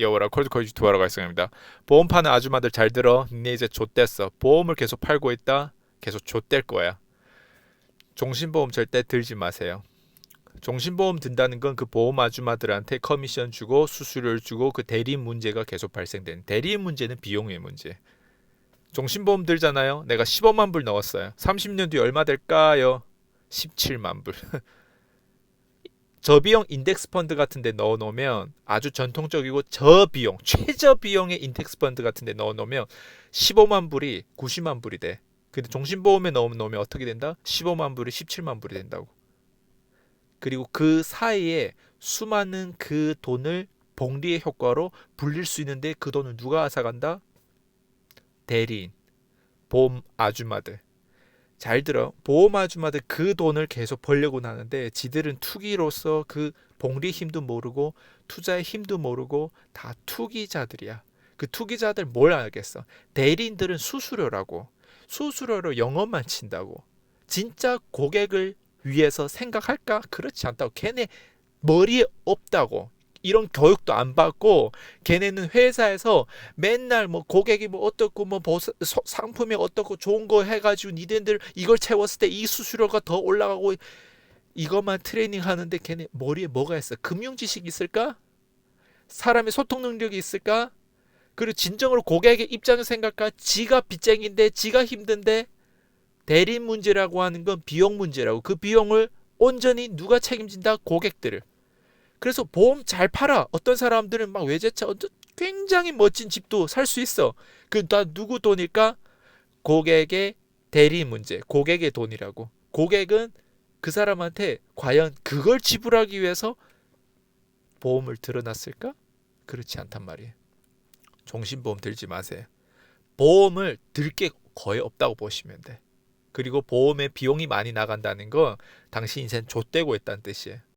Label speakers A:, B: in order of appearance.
A: 여워라 콜드콜 유튜버라고 발생합니다. 보험 파는 아줌마들 잘 들어. 니네 이제 좆됐어. 보험을 계속 팔고 있다. 계속 좆될 거야. 종신보험 절대 들지 마세요. 종신보험 든다는 건 그 보험 아줌마들한테 커미션 주고 수수료를 주고 그 대리인 문제가 계속 발생되는 대리인 문제는 비용의 문제. 종신보험 들잖아요. 내가 15만 불 넣었어요. 30년 뒤에 얼마 될까요? 17만 불. 저비용 인덱스 펀드 같은 데 넣어 놓으면 아주 전통적이고 저비용, 최저 비용의 인덱스 펀드 같은 데 넣어 놓으면 15만 불이 90만 불이 돼. 근데 종신보험에 넣어 놓으면 어떻게 된다? 15만 불이 17만 불이 된다고. 그리고 그 사이에 수많은 그 돈을 복리의 효과로 불릴 수 있는데 그 돈을 누가 앗아간다? 대리인, 보험 아줌마들. 잘 들어. 보험 아줌마들 그 돈을 계속 벌려고 하는데 지들은 투기로서 그 복리 힘도 모르고 투자의 힘도 모르고 다 투기자들이야. 그 투기자들 뭘 알겠어? 대리인들은 수수료라고. 수수료로 영업만 친다고. 진짜 고객을 위해서 생각할까? 그렇지 않다고. 걔네 머리에 없다고. 이런 교육도 안 받고 걔네는 회사에서 맨날 뭐 고객이 뭐 어떻고 뭐 보스, 소- 상품이 어떻고 좋은 거 해가지고 니네들 이걸 채웠을 때 이 수수료가 더 올라가고 이것만 트레이닝 하는데 걔네 머리에 뭐가 있어? 금융 지식 있을까? 사람의 소통 능력이 있을까? 그리고 진정으로 고객의 입장에서 생각할까? 지가 빚쟁인데 지가 힘든데 대리인 문제라고 하는 건 비용 문제라고 그 비용을 온전히 누가 책임진다? 고객들을. 그래서 보험 잘 팔아. 어떤 사람들은 막 외제차 굉장히 멋진 집도 살 수 있어. 그다 누구 돈일까? 고객의 대리 문제, 고객의 돈이라고. 고객은 그 사람한테 과연 그걸 지불하기 위해서 보험을 들어놨을까? 그렇지 않단 말이에요. 종신보험 들지 마세요. 보험을 들 게 거의 없다고 보시면 돼. 그리고 보험에 비용이 많이 나간다는 건 당신 인생 좆되고 있다는 뜻이에요.